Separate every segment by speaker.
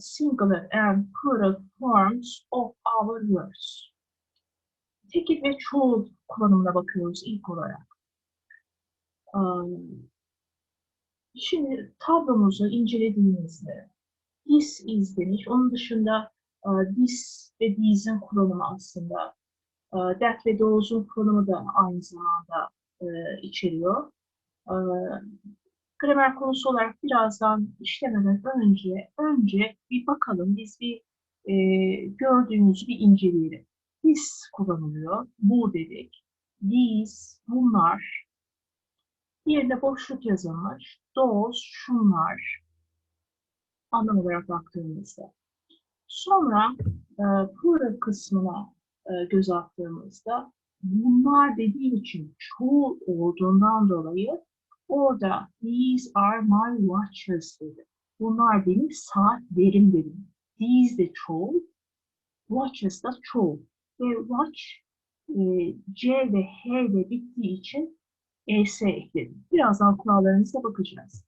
Speaker 1: singular and plural forms of our words. Tekil ve çoğul kullanımına bakıyoruz ilk olarak. Şimdi tablomuzu incelediğimizde this is demiş. Onun dışında e, this ve these'in kullanımı aslında e, that ve those'un kullanımı da aynı zamanda e, içeriyor. Gramer konusu olarak birazdan işlemeden önce önce bir bakalım biz bir e, gördüğümüzü bir inceleyelim. This kullanılıyor. Bu dedik. These, bunlar. Yerine boşluk yazılmış. Those, şunlar. Anlam olarak baktığımızda. Sonra e, plural kısmına e, göz attığımızda bunlar dediğim için çoğu olduğundan dolayı orada these are my watches dedi. Bunlar benim saatlerim dedim. These de çoğul, watches da çoğul. Ve watch e, C ve H ile bittiği için ES ekledim. Birazdan kurallarımıza bakacağız.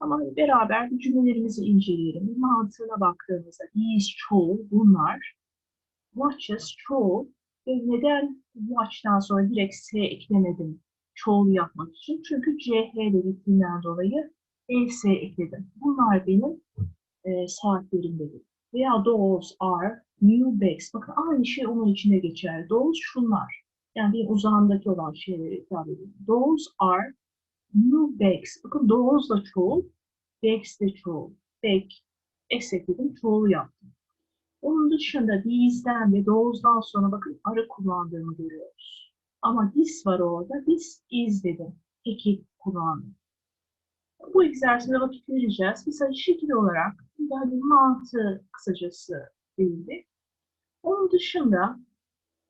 Speaker 1: Ama beraber bir cümlelerimizi inceleyelim. Mantığına baktığımızda these çoğul, bunlar. Watches çoğul. Ve neden watch'tan sonra direkt S eklemedim çoğul yapmak için? Çünkü CH ile bittiğinden dolayı ES ekledim. Bunlar benim e, saatlerim dedim. Veya those are new bags. Bakın aynı şey onun içine geçer. Those şunlar. Yani bir uzağındaki olan şeyleri ifade ediyor. Those are new bags. Bakın those da çoğul, bags de çoğul. Bag, s ekledim, çoğul yaptım. Onun dışında these'den ve those'dan sonra bakın arı kullandığımı görüyoruz. Ama this var orada, this is dedim. Peki kullandım. Bu egzersize vakit vereceğiz. Mesela şekil olarak yani mantığı kısacası değildi. Onun dışında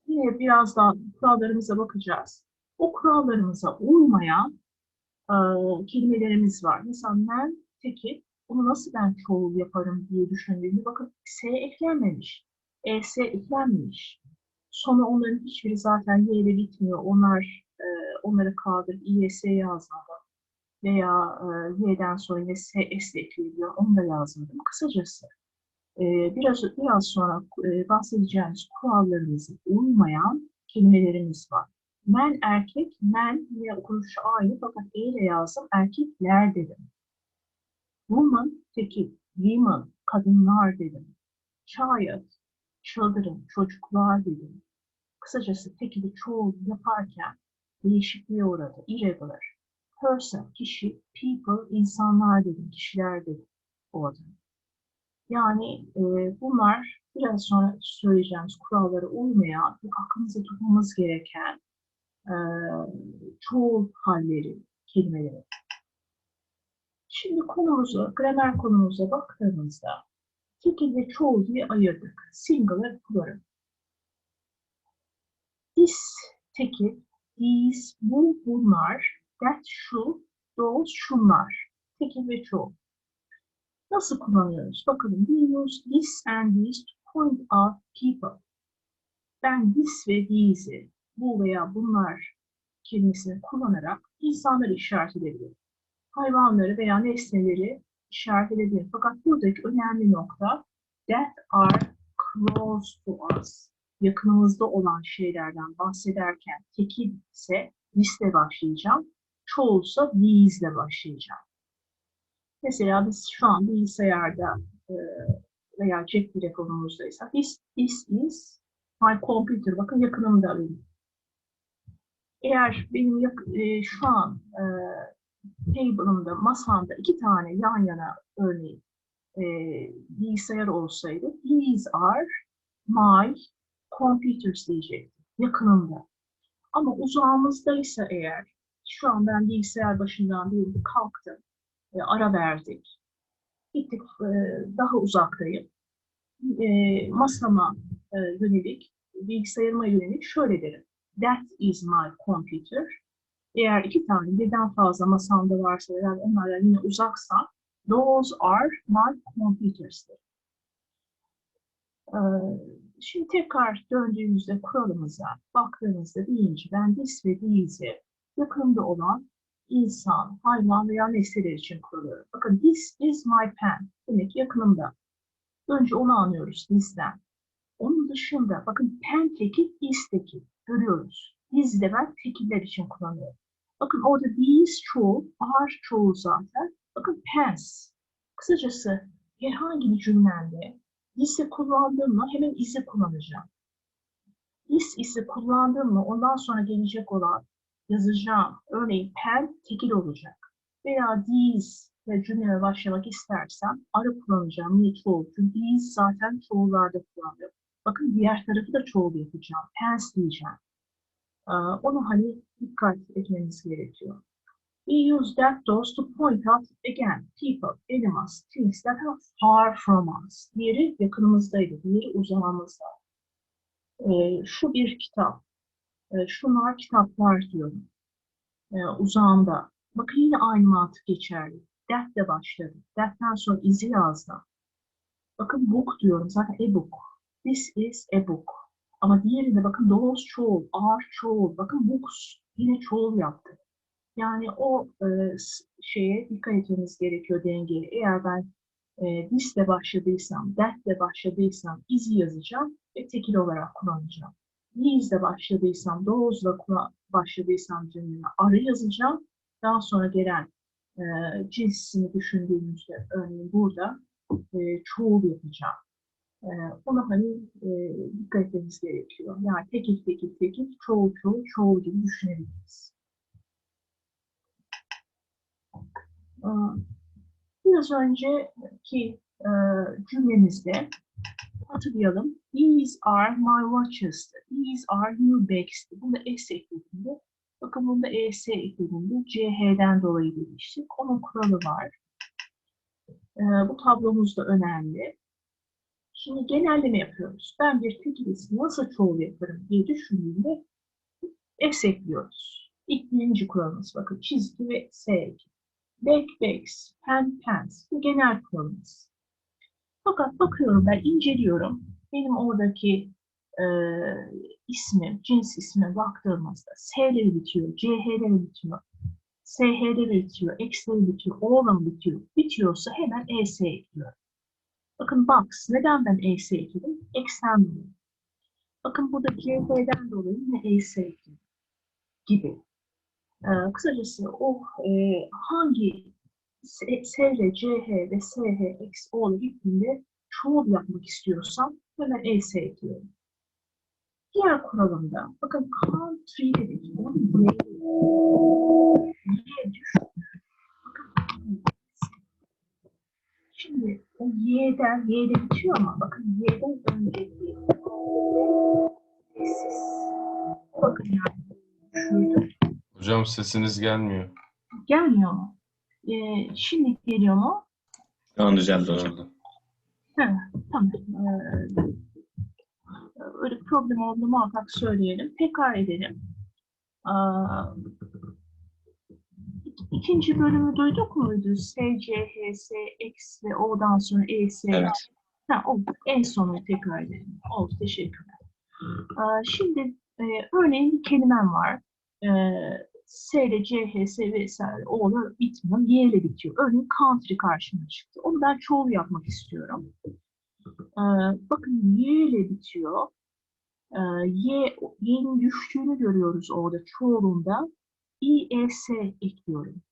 Speaker 1: yine birazdan kurallarımıza bakacağız. O kurallarımıza uymayan e, kelimelerimiz var. Mesela men tekil, bunu nasıl ben çoğul yaparım diye düşündüğümde bakın S eklenmemiş, ES eklenmemiş. Sonu onların hiçbiri zaten Y ile bitmiyor. Onlar e, onları kaldırıp İYS yazmalı veya e, Y'den sonra yine S, ekleyebiliyor. Onu da yazmadım. Kısacası e, biraz biraz sonra e, bahsedeceğimiz kurallarımıza uymayan kelimelerimiz var. Men erkek, men yine okunuşu aynı fakat E ile yazdım. Erkekler dedim. Woman, tekil, women, kadınlar dedim. Child, children, çocuklar dedim. Kısacası tekili çoğul yaparken değişikliğe uğradı. Irregular. Person, kişi, people, insanlar dedim, kişiler dedim orada. Yani e, bunlar biraz sonra söyleyeceğimiz kurallara uymayan, aklımızda tutmamız gereken e, çoğul halleri, kelimeleri. Şimdi konumuza, gramer konumuza baktığımızda tekil ve çoğul diye ayırdık. Singular, plural. This, tekil, these, bu, bunlar, that, şu, those, şunlar. Tekil ve çoğul. Nasıl kullanıyoruz? Bakalım. We use this and these to point out people. Ben this ve these'i, bu veya bunlar kelimesini kullanarak insanları işaret edebilirim. Hayvanları veya nesneleri işaret edebilirim. Fakat buradaki önemli nokta that are close to us. Yakınımızda olan şeylerden bahsederken tekil ise this'le başlayacağım. Çoğulsa these'le başlayacağım. Mesela biz şu an bilgisayarda e, veya cep telefonumuzdaysa this, this is my computer. Bakın yakınımda benim. Eğer benim yak- e, şu an e, table'ımda, masamda iki tane yan yana örneğin e, bilgisayar olsaydı these are my computers diyecektim. Yakınımda. Ama uzağımızdaysa eğer şu an ben bilgisayar başından değil kalktım e, ara verdik. Gittik e, daha uzaktayım. E, masama e, yönelik, bilgisayarıma yönelik şöyle derim. That is my computer. Eğer iki tane birden fazla masamda varsa yani onlardan yine uzaksa those are my computers. Ee, şimdi tekrar döndüğümüzde kuralımıza baktığımızda deyince ben this ve these'i yakında olan insan, hayvan veya nesneler için kullanıyorum. Bakın this is my pen. Demek yakınımda. Önce onu anlıyoruz this'ten. Onun dışında bakın pen tekil, is tekil görüyoruz. This de ben tekiller için kullanıyorum. Bakın orada these çoğul, are çoğul zaten. Bakın pens. Kısacası herhangi bir cümlemde this'i kullandın mı hemen is'i kullanacağım. This is'i kullandın mı ondan sonra gelecek olan yazacağım. Örneğin pen tekil olacak. Veya these ve cümleme başlamak istersem arı kullanacağım. Niye çoğul? Çünkü these zaten çoğullarda kullanılıyor. Bakın diğer tarafı da çoğul yapacağım. Pens diyeceğim. Ee, Onu hani dikkat etmeniz gerekiyor. We use that those to point out again people, animals, things that are far from us. Diğeri yakınımızdaydı, diğeri uzağımızda. Ee, şu bir kitap. Ee, şunlar kitaplar diyorum. Ee, uzağımda. Bakın yine aynı mantık geçerli. That de başladı. That'ten sonra izi yazdım. Bakın book diyorum. Zaten e-book. This is a book. Ama diğerinde bakın those çoğul, are çoğul. Bakın books yine çoğul yaptı. Yani o e, şeye dikkat etmeniz gerekiyor dengeye. Eğer ben e, this ile başladıysam, ile başladıysam izi yazacağım ve tekil olarak kullanacağım. İle başladıysam, kula- başladıysam cümleme arı yazacağım. Daha sonra gelen e, cinsini düşündüğümüzde örneğin burada e, çoğul yapacağım. E, ona hani e, dikkat etmemiz gerekiyor. Yani tekil tekil tekil, çoğul çoğul, çoğul gibi düşünebiliriz. Ee, Biraz önceki e, cümlemizde hatırlayalım. These are my watches. These are your bags. Bunda S eklediğinde, bakın bunda ES eklediğinde CH'den dolayı demiştik. Onun kuralı var. Ee, bu tablomuz da önemli. Şimdi genelleme yapıyoruz. Ben bir tekil ismi nasıl çoğul yaparım diye düşündüğümde S ekliyoruz. İlk birinci kuralımız bakın çizgi ve S ekli. Pen pens. Bu genel kuralımız. Fakat bakıyorum ben inceliyorum. Benim oradaki e, ismim, cins ismine baktığımızda S'leri bitiyor, CH'leri bitiyor, SH'leri bitiyor, X'leri bitiyor, O'ları bitiyor. Bitiyorsa hemen ES ekliyorum. Bakın box. Neden ben ES ekledim? X'ten dolayı. Bakın burada CH'den dolayı yine ES ekledim. Gibi. Ee, kısacası o e, hangi S, S ile CH ve SH, X, O'lu gittiğinde çoğul yapmak istiyorsam hemen ES ekliyorum. Diğer kuralımda bakın country dedik. Onun Y'ye Y düştü. Şimdi o Y'den, Y'de bitiyor ama bakın Y'den önceki sessiz. Bakın yani şuydu.
Speaker 2: Hocam sesiniz gelmiyor.
Speaker 1: Gelmiyor mu? Ee, şimdi geliyor mu?
Speaker 3: Tamam düzeldi hocam.
Speaker 1: Ha, tamam. Ee, öyle bir problem olduğunu muhakkak söyleyelim. Tekrar edelim. Aa, ik- ikinci bölümü duyduk muydu? S, C, H, S, X ve O'dan sonra E, S.
Speaker 3: Evet.
Speaker 1: Ha, oldu. En sonunu tekrar edelim. Oldu. Teşekkürler. Aa, şimdi e, örneğin bir kelimem var. E, S ile C, H, S vesaire O'la bitmiyor. Y ile bitiyor. Örneğin country karşıma çıktı. Onu ben çoğul yapmak istiyorum. Ee, bakın Y ile bitiyor. Ee, Y, Y'nin düştüğünü görüyoruz orada çoğulunda. İES ekliyorum.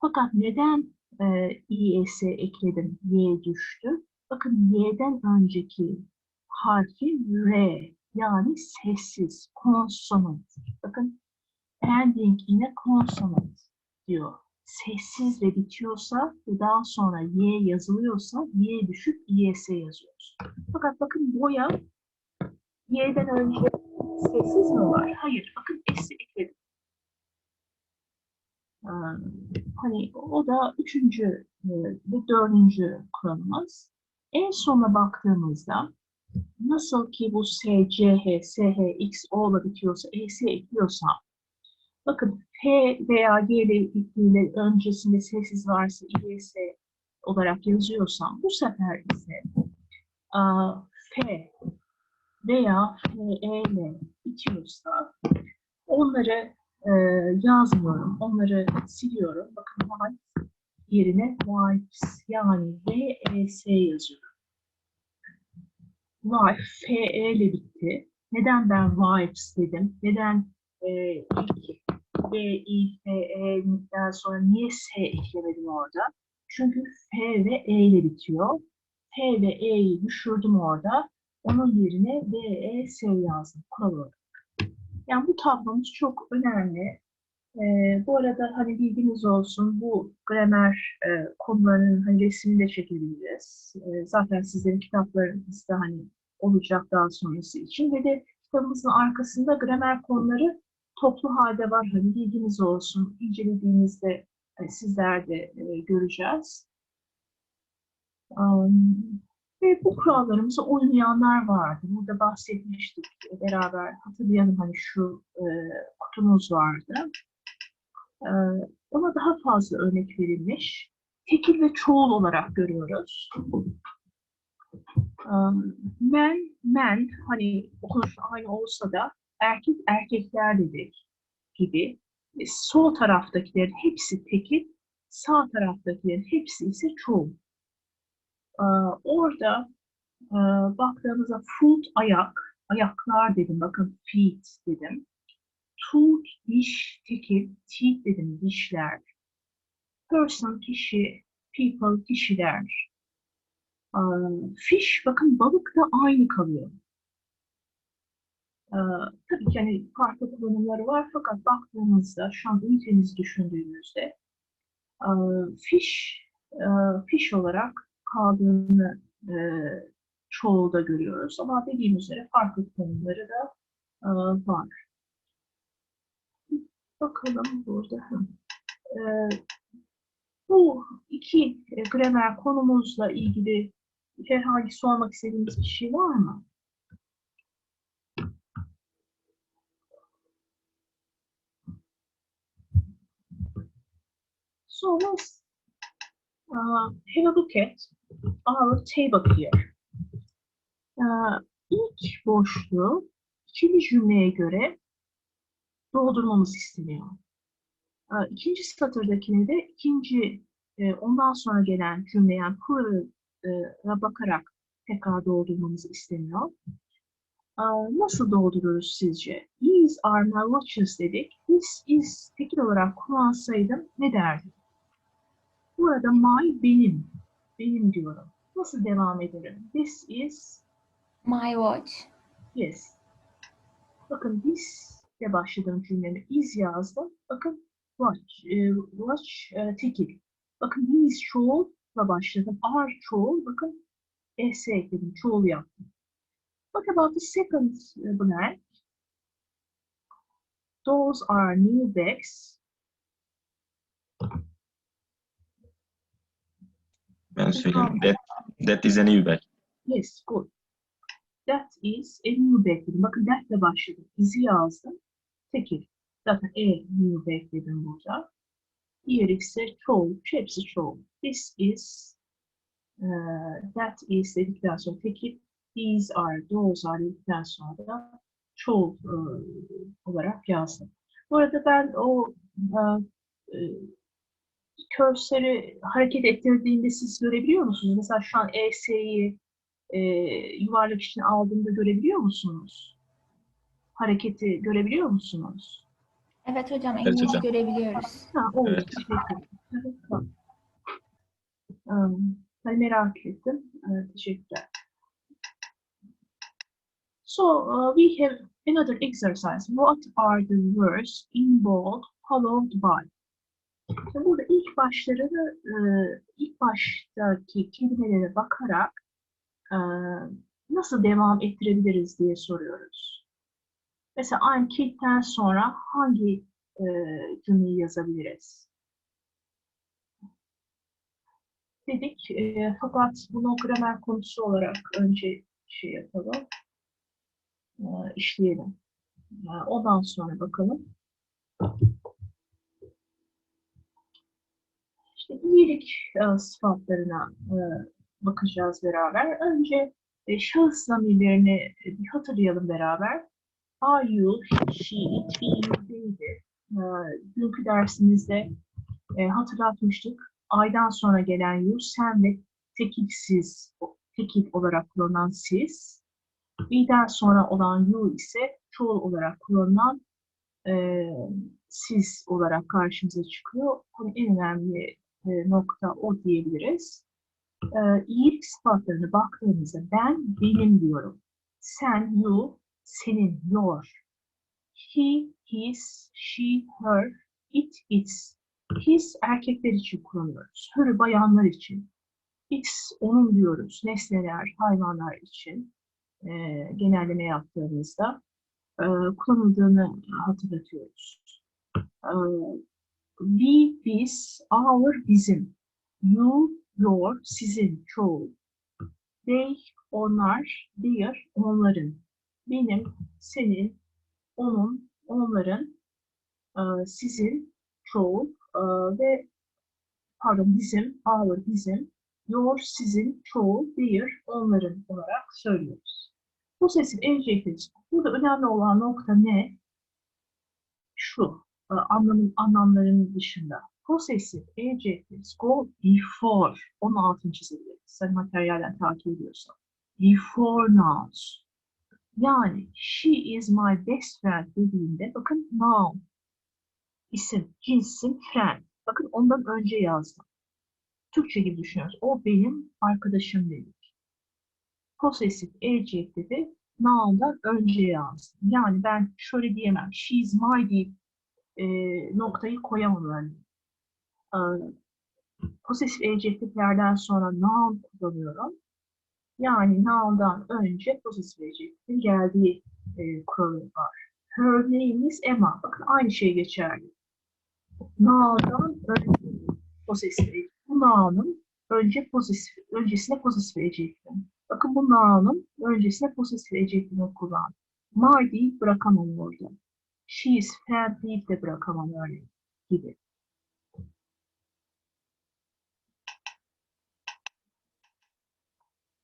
Speaker 1: Fakat neden e, İES ekledim? Y düştü. Bakın Y'den önceki harfi R yani sessiz, consonant. Bakın ending in a consonant diyor. Sessizle bitiyorsa ve daha sonra Y yazılıyorsa Y düşüp İES yazıyoruz. Fakat bakın boya Y'den önce sessiz mi var? Hayır. Bakın S'i ekledim. Ee, hani o da üçüncü e, ve dördüncü kuralımız. En sona baktığımızda nasıl ki bu S, C, H, S, H, X, O'la bitiyorsa, E'si ekliyorsam bakın P veya G ile öncesinde sessiz varsa İES olarak yazıyorsam bu sefer ise aa, F veya FE ile bitiyorsa onları e, yazmıyorum. Onları siliyorum. Bakın white yerine wipes yani VES yazıyorum. wife, FE ile bitti. Neden ben wives dedim? Neden e, ilk V, I, F, E'den sonra niye S eklemedim orada? Çünkü F ve E ile bitiyor. F ve E'yi düşürdüm orada. Onun yerine D, E, S yazdım kural olarak. Yani bu tablomuz çok önemli. Ee, bu arada hani bilginiz olsun bu gramer e, konularının hani resmini de çekebiliriz. Ee, zaten sizlerin kitaplarınızda hani olacak daha sonrası için ve de kitabımızın arkasında gramer konuları toplu halde var. Hani bilginiz olsun. İncelediğinizde e, sizler de e, göreceğiz. Um, ve bu kurallarımıza uymayanlar vardı. Burada bahsetmiştik e, beraber. Hatırlayalım hani şu e, kutumuz vardı. E, ona daha fazla örnek verilmiş. Tekil ve çoğul olarak görüyoruz. Um, men, men hani okunuş aynı olsa da erkek erkekler dedik gibi. E, sol taraftakilerin hepsi tekil, sağ taraftakilerin hepsi ise çoğul. Orada baktığımızda foot ayak, ayaklar dedim. Bakın feet dedim. Tooth diş, tekil, teeth dedim dişler. Person kişi, people kişiler. Fish bakın balık da aynı kalıyor. Ee, tabii ki hani farklı kullanımları var fakat baktığımızda şu an ünitenizi düşündüğümüzde e, fish e, fish olarak kaldığını e, çoğulda görüyoruz. Ama dediğim üzere farklı konuları da e, var. Bakalım burada. Bu iki gramer konumuzla ilgili herhangi sormak istediğiniz bir şey var mı? So let's uh, have a look at our table here. Ee, ilk boşluğu ikili cümleye göre doldurmamız isteniyor. Ee, ikinci satırdakini de ikinci e, ondan sonra gelen cümle yani plural'a bakarak tekrar doldurmamız isteniyor. Nasıl dolduruyoruz sizce? These are my watches dedik. This is tekil olarak kullansaydım ne derdim? Burada my benim. Benim diyorum. Nasıl devam ederim? This is
Speaker 4: My watch.
Speaker 1: yes. Bakın this ile başladığım cümlemi is yazdım. Bakın watch, e, watch e, tekil. Bakın these çoğulla başladım. Are çoğul. Bakın s ekledim. Çoğul yaptım. What about the second blank? Those are new bags.
Speaker 3: Ben söyleyeyim. That, that is a new bag.
Speaker 1: Yes, good. That is a new bag dedim. Bakın that ile başladım. Is'i yazdım. Tekil. Zaten a new bag dedim burada. Diğeri ise çoğul. Hepsi çoğul. This is uh, that is dedikten sonra tekil. These are, those are dedikten sonra da çoğul uh, olarak yazdım. Bu arada ben o uh, körsörü hareket ettirdiğinde siz görebiliyor musunuz? Mesela şu an ES'yi e, yuvarlak içine aldığımda görebiliyor musunuz? Hareketi görebiliyor musunuz?
Speaker 4: Evet hocam
Speaker 3: Evet
Speaker 4: elimizi
Speaker 3: hocam.
Speaker 4: görebiliyoruz.
Speaker 1: Ha, oldu.
Speaker 3: Evet.
Speaker 1: Evet, tamam. Um, ben merak ettim. Evet, teşekkürler. So, uh, we have another exercise. What are the words in bold followed by? Burada ilk başlarını, e, ilk baştaki kelimelere bakarak e, nasıl devam ettirebiliriz diye soruyoruz. Mesela I'm kid'den sonra hangi e, cümleyi yazabiliriz? Dedik fakat bunu gramer konusu olarak önce şey yapalım, işleyelim. Ondan sonra bakalım. İyilik sıfatlarına e, bakacağız beraber. Önce e, şahıs zamirlerini e, bir hatırlayalım beraber. I, you, he, she, it, we, you. E, dünkü dersimizde e, hatırlatmıştık. Aydan sonra gelen you, sen ve tekilsiz, tekil olarak kullanılan siz. We'den sonra olan you ise çoğul olarak kullanılan e, siz olarak karşımıza çıkıyor. Hani en önemli nokta o diyebiliriz. E, iyilik sıfatlarına baktığımızda ben benim diyorum. Sen, you, senin, your. He, his, she, her, it, its. His erkekler için kullanıyoruz. Her'ı bayanlar için. Its onun diyoruz. Nesneler, hayvanlar için e, genelleme yaptığımızda e, kullanıldığını hatırlatıyoruz. E, we, biz, our, bizim. You, your, sizin, çoğul. They, onlar, their, onların. Benim, senin, onun, onların, e, sizin, çoğul e, ve pardon bizim, our, bizim, your, sizin, çoğul, their, onların olarak söylüyoruz. Possessive adjectives. Burada önemli olan nokta ne? Şu, anlamın, anlamlarının dışında. Possessive adjectives go before. Onun altını çizebiliriz. Sen materyalden takip ediyorsan. Before nouns. Yani she is my best friend dediğinde bakın noun. İsim, cinsim, friend. Bakın ondan önce yazdım. Türkçe gibi düşünüyoruz. O benim arkadaşım dedik. Possessive adjective'i noun'dan önce yazdım. Yani ben şöyle diyemem. She is my deyip e, noktayı örneğin. E, possessive adjective'lerden sonra noun kullanıyorum. Yani noun'dan önce possessive adjective'in geldiği e, kuralı var. Her name Emma. Bakın aynı şey geçerli. Noun'dan önce possessive adjective. Bu noun'un önce possessive, öncesine possessive adjective. Bakın bu noun'un öncesine possessive adjective'ini kullan. My deyip bırakamam orada. She is fat deyip de bırakamam örneğin gibi.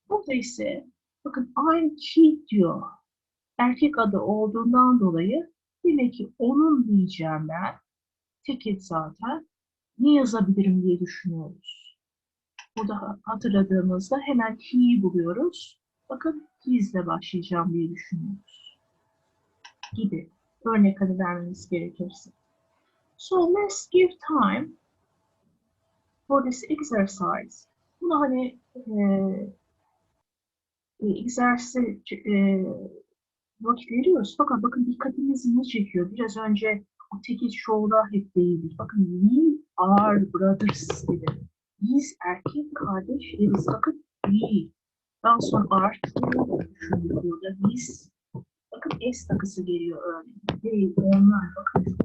Speaker 1: Burada ise bakın I'm he diyor. Erkek adı olduğundan dolayı demek ki onun diyeceğim ben. Ticket zaten. Ne yazabilirim diye düşünüyoruz. Burada hatırladığımızda hemen he'yi buluyoruz. Bakın his başlayacağım diye düşünüyoruz. Gibi. Örnek adı vermemiz gerekirse. So let's give time for this exercise. Bunu hani eee e, egzersize e, vakit veriyoruz. Fakat bakın dikkatinizi ne çekiyor? Biraz önce o tekil show'da hep değildik. Bakın we are brothers dedi. Biz erkek kardeşleriz. Bakın we. Daha sonra artı düşündük burada. Biz. S takısı geliyor örneğin. They, onlar. Bakın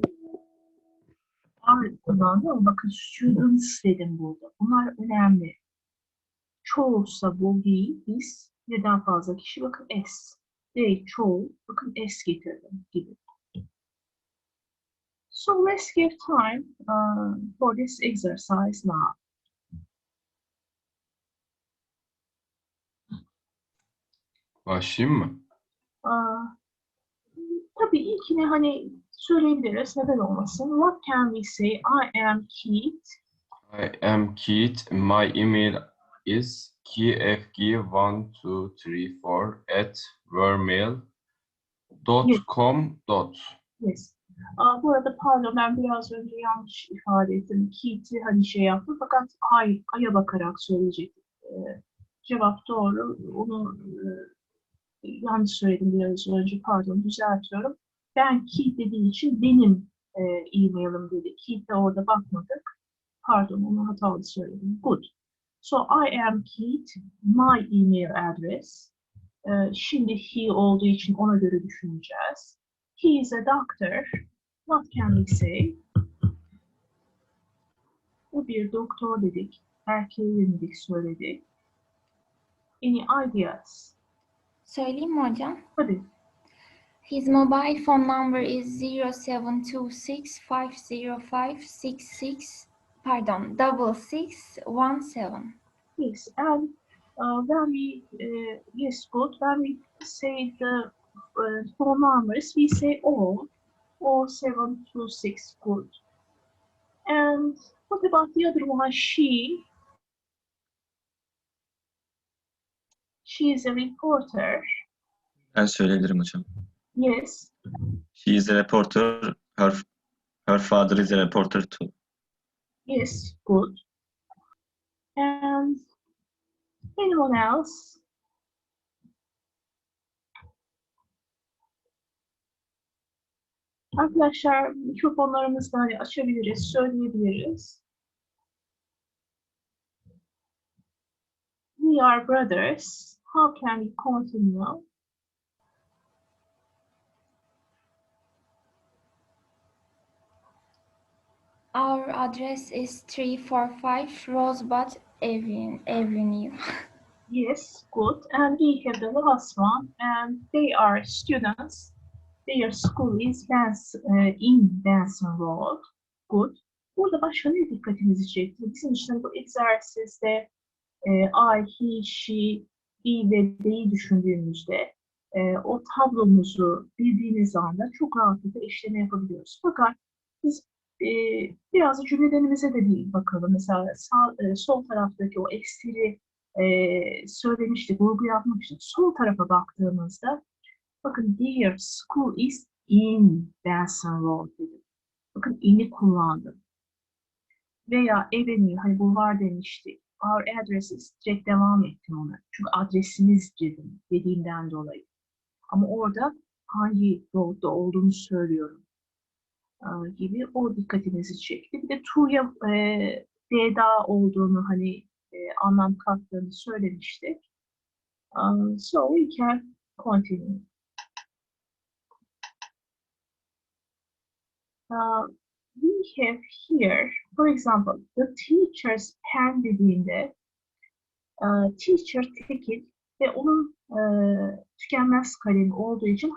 Speaker 1: are kullandı ama bakın students dedim burada. Bunlar önemli. Çoğulsa bu we, biz, birden fazla kişi bakın S. They çoğul, bakın S getirdim gibi. So let's give time uh, for this exercise now.
Speaker 2: Başlayayım mı?
Speaker 1: Uh, tabii ilkini hani söyleyebiliriz, neden olmasın. What can we say? I am Keith.
Speaker 2: I am Keith. My email is kfg1234 at vermail.com. dot.
Speaker 1: Yes. Aa, bu arada pardon ben biraz önce yanlış ifade ettim. Keith'i hani şey yaptım fakat ay, aya bakarak söyleyecektim. Ee, cevap doğru. Onu e, yanlış söyledim biraz önce. Pardon düzeltiyorum. Ben Keith dediği için benim e, e-mailim dedi. Keith'e orada bakmadık. Pardon onu hatalı söyledim. Good. So I am Keith. My email address. Ee, şimdi he olduğu için ona göre düşüneceğiz. He is a doctor. What can we say? O bir doktor dedik. Erkeğe yönelik söyledik. Any ideas?
Speaker 4: Söyleyeyim mi hocam?
Speaker 1: Hadi.
Speaker 4: His mobile phone number is 0726-505-66 pardon double six one seven.
Speaker 1: Yes, and uh, when we, uh, yes, good, when we say the uh, phone numbers, we say all, all seven to six, good. And what about the other one, she? She is a reporter.
Speaker 3: Ben söyleyebilirim hocam.
Speaker 1: Yes.
Speaker 3: She is a reporter. Her, her father is a reporter too.
Speaker 1: Yes. Good. And anyone else? Arkadaşlar mikrofonlarımızı hani açabiliriz, söyleyebiliriz. We are brothers. How can we continue?
Speaker 4: Our address is 345 Rosebud Aven- Avenue.
Speaker 1: Yes, good. And we have the last one, and they are students. Their school is Benson, uh, in Benson Road. Good. Burada başka ne dikkatinizi çekti? Bizim için bu egzersizde e, I, he, she, he ve they'i düşündüğümüzde e, o tablomuzu bildiğiniz anda çok rahatlıkla işleme yapabiliyoruz. Fakat biz e, biraz cümlelerimize de bir bakalım. Mesela sağ, e, sol taraftaki o eksili e, söylemiştik, vurgu yapmak için sol tarafa baktığımızda bakın their school is in Benson Road dedim. Bakın in'i kullandım. Veya avenue, hani bulvar demiştik. Our address is direkt devam ettim ona. Çünkü adresimiz dedim dediğimden dolayı. Ama orada hangi road'da olduğunu söylüyorum e, gibi o dikkatinizi çekti. Bir de to'ya e, D'da olduğunu hani e, anlam kattığını söylemiştik. Um, so we can continue. Uh, we have here, for example, the teacher's pen dediğinde uh, teacher tekil ve onun uh, tükenmez kalemi olduğu için